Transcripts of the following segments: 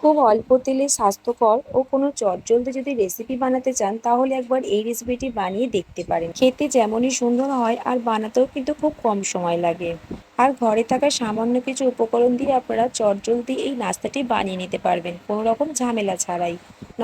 খুব অল্প তেলে স্বাস্থ্যকর ও কোনো চটজলদি যদি রেসিপি বানাতে চান, তাহলে একবার এই রেসিপিটি বানিয়ে দেখতে পারেন। খেতে যেমনই সুন্দর হয়, আর বানাতেও কিন্তু খুব কম সময় লাগে। আর ঘরে থাকা সামান্য কিছু উপকরণ দিয়ে আপনারা চটজলদি এই নাস্তাটি বানিয়ে নিতে পারবেন, কোনো রকম ঝামেলা ছাড়াই।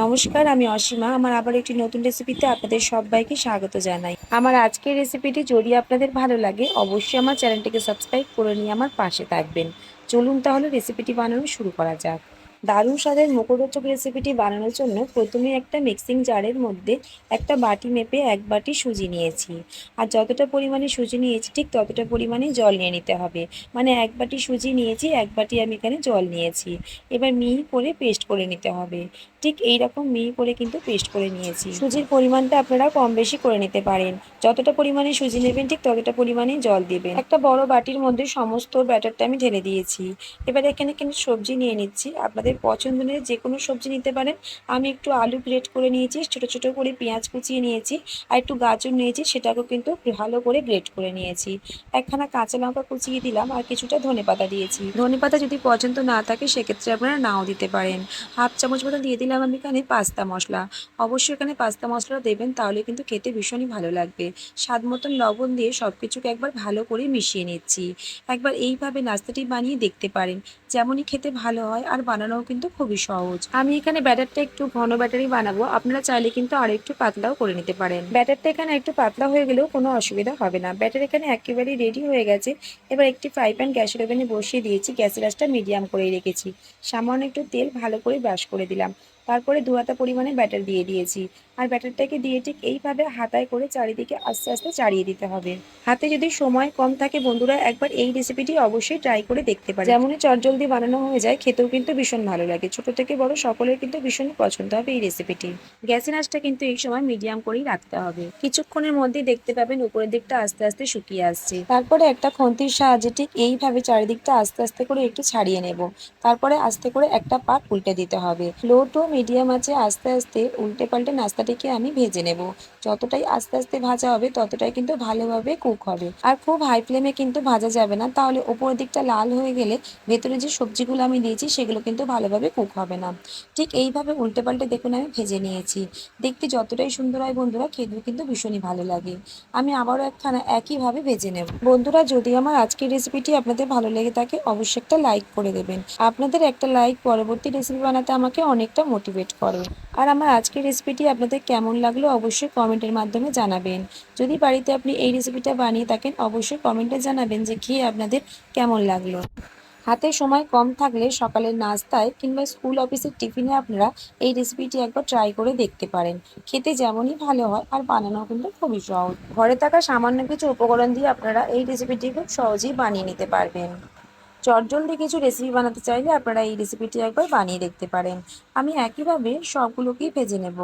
নমস্কার, আমি অসীমা। আমার আবার একটি নতুন রেসিপিতে আপনাদের সবাইকে স্বাগত জানাই। আমার আজকের রেসিপিটি যদি আপনাদের ভালো লাগে, অবশ্যই আমার চ্যানেলটিকে সাবস্ক্রাইব করে নিয়ে আমার পাশে থাকবেন। চলুন তাহলে রেসিপিটি বানানো শুরু করা যাক। দারুণ স্বাদের মুখরোচক রেসিপিটি বানানোর জন্য প্রথমে একটা মিক্সিং জারের মধ্যে একটা বাটি মেপে এক বাটি সুজি নিয়েছি। আর যতটা পরিমাণে সুজি নিয়েছি ঠিক ততটা পরিমাণে জল নিয়ে নিতে হবে। মানে এক বাটি সুজি নিয়েছি, এক বাটি আমি এখানে জল নিয়েছি। এবার মিহি করে পেস্ট করে নিতে হবে। ঠিক এই রকম মিহি করে কিন্তু পেস্ট করে নিয়েছি। সুজির পরিমাণটা আপনারা কম বেশি করে নিতে পারেন। যতটা পরিমাণে সুজি নেবেন, ঠিক ততটা পরিমাণে জল দেবেন। একটা বড় বাটির মধ্যে সমস্ত ব্যাটারটা আমি ঢেলে দিয়েছি। এবার এখানে কিন্তু সবজি নিয়ে নিচ্ছি। আপনাদের পছন্দ নিয়ে যে কোনো সবজি নিতে পারেন। আমি একটু আলু গ্রেট করে নিয়েছি, ছোট ছোট করে পেঁয়াজ কুচিয়ে নিয়েছি আর একটু গাজর নিয়েছি, সেটাকেও কিন্তু ভালো করে গ্রেট করে নিয়েছি। একখানা কাঁচা লঙ্কা কুচিয়ে দিলাম আর কিছুটা ধনে পাতা দিয়েছি। ধনে পাতা যদি পছন্দ না থাকে, সেক্ষেত্রে আপনারা নাও দিতে পারেন। হাফ চামচ মতো দিয়ে দিলাম আমি এখানে পাস্তা মশলা। অবশ্যই এখানে পাস্তা মশলা দেবেন, তাহলে কিন্তু খেতে ভীষণই ভালো লাগবে। স্বাদ মতন লবণ দিয়ে সব কিছুকে একবার ভালো করে মিশিয়ে নিচ্ছি। একবার এইভাবে নাস্তাটি বানিয়ে দেখতে পারেন, যেমনই খেতে ভালো হয় আর বানানোও কিন্তু খুবই সহজ। আমি এখানে ব্যাটারটা একটু ঘন ব্যাটারি বানাবো, আপনারা চাইলে কিন্তু আরও একটু পাতলাও করে নিতে পারেন। ব্যাটারটা এখানে একটু পাতলা হয়ে গেলেও কোনো অসুবিধা হবে না। ব্যাটার এখানে একেবারেই রেডি হয়ে গেছে। এবার একটি ফ্রাই প্যান গ্যাসের ওভেনে বসিয়ে দিয়েছি, গ্যাসের আঁচটা মিডিয়াম করেই রেখেছি। সামান্য একটু তেল ভালো করে ব্রাশ করে দিলাম। তারপরে দু হাতা পরিমাণে ব্যাটার দিয়ে দিয়েছি। আর ব্যাটারটাকে দিয়ে ঠিক এইভাবে হাতায় করে চারিদিকে আস্তে আস্তে চাড়িয়ে দিতে হবে। হাতে যদি সময় কম থাকে, বন্ধুরা একবার এই রেসিপিটি অবশ্যই ট্রাই করে দেখতে পারে যেমনই চটজলদি বানানো হয়ে যায়, খেতেও কিন্তু ভীষণ ভালো লাগে। ছোট থেকে বড় সকলের কিন্তু ভীষণ পছন্দ হবে এই রেসিপিটি গ্যাসের আঁচটা কিন্তু এই সময় মিডিয়াম করেই রাখতে হবে। কিছুক্ষণের মধ্যে দেখতে পাবেন উপরের দিকটা আস্তে আস্তে শুকিয়ে আসছে। তারপরে একটা খন্তির সাহায্যে ঠিক এইভাবে চারিদিকটা আস্তে আস্তে করে একটু ছাড়িয়ে নেব। তারপরে আস্তে করে একটা পাট উল্টে দিতে হবে। লো টু মিডিয়াম আছে, আস্তে আস্তে উল্টে পাল্টে নাস্তাটিকে আমি ভেজে নেব। যতটাই আস্তে আস্তে ভাজা হবে, ততটাই কিন্তু ভালোভাবে কুক হবে। আর খুব হাই ফ্লেমে কিন্তু ভাজা যাবে না। তাহলে ওপরের দিকটা লাল হয়ে গেলে ভেতরে যে সবজিগুলো আমি দিয়েছি, সেগুলো কিন্তু ভালোভাবে কুক হবে না। ঠিক এইভাবে উল্টে পাল্টে দেখুন আমি ভেজে নিয়েছি। দেখতে যতটাই সুন্দর হয় বন্ধুরা, খেতেও কিন্তু ভীষণই ভালো লাগে। আমি আবারও একখানা একইভাবে ভেজে নেব। বন্ধুরা, যদি আমার আজকের রেসিপিটি আপনাদের ভালো লেগে থাকে, অবশ্যই একটা লাইক করে দেবেন। আপনাদের একটা লাইক পরবর্তী রেসিপি বানাতে আমাকে অনেকটা মোটিভেট করে। আর আমার আজকের রেসিপিটি আপনাদের কেমন লাগল অবশ্যই কমেন্টের মাধ্যমে জানাবেন। যদি বাড়িতে আপনি এই রেসিপিটা বানিয়ে থাকেন, অবশ্যই কমেন্টে জানাবেন যে খেয়ে আপনাদের কেমন লাগল। হাতে সময় কম থাকলে সকালের নাস্তায় কিংবা স্কুল অফিসের টিফিনে আপনারা এই রেসিপিটি একবার ট্রাই করে দেখতে পারেন। খেতে যেমনই ভালো হয়, আর বানানো কিন্তু খুবই সহজ। ঘরে থাকা সামান্য কিছু উপকরণ দিয়ে আপনারা এই রেসিপিটি খুব সহজেই বানিয়ে নিতে পারবেন। চটজলদি কিছু রেসিপি বানাতে চাইলে আপনারা এই রেসিপিটি একবার বানিয়ে দেখতে পারেন। আমি একইভাবে সবগুলোকেই ভেজে নেব।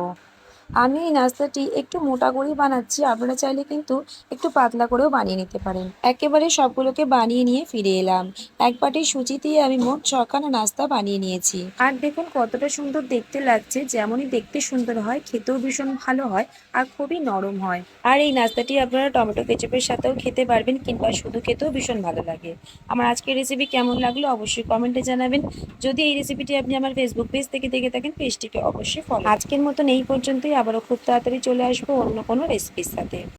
আমি এই নাস্তাটি একটু মোটা করেই বানাচ্ছি, আপনারা চাইলে কিন্তু একটু পাতলা করেও বানিয়ে নিতে পারেন। একেবারে সবগুলোকে বানিয়ে নিয়ে ফিরে এলাম। এক বাটি সুজি দিয়ে আমি মোট ছখানা নাস্তা বানিয়ে নিয়েছি। আর দেখুন কতটা সুন্দর দেখতে লাগছে, যেমনই দেখতে সুন্দর হয়, খেতেও ভীষণ ভালো হয় আর খুবই নরম হয়। আর এই নাস্তাটি আপনারা টমেটো কেচাপের সাথেও খেতে পারবেন কিংবা শুধু খেতেও ভীষণ ভালো লাগে। আমার আজকের রেসিপি কেমন লাগল অবশ্যই কমেন্টে জানাবেন। যদি এই রেসিপিটি আপনি আমার ফেসবুক পেজ থেকে দেখে থাকেন পেজটিকে অবশ্যই ফলো আজকের মতন এই পর্যন্তই। আবারও খুব তাড়াতাড়ি চলে আসব অন্য কোনো রেসিপির সাথে।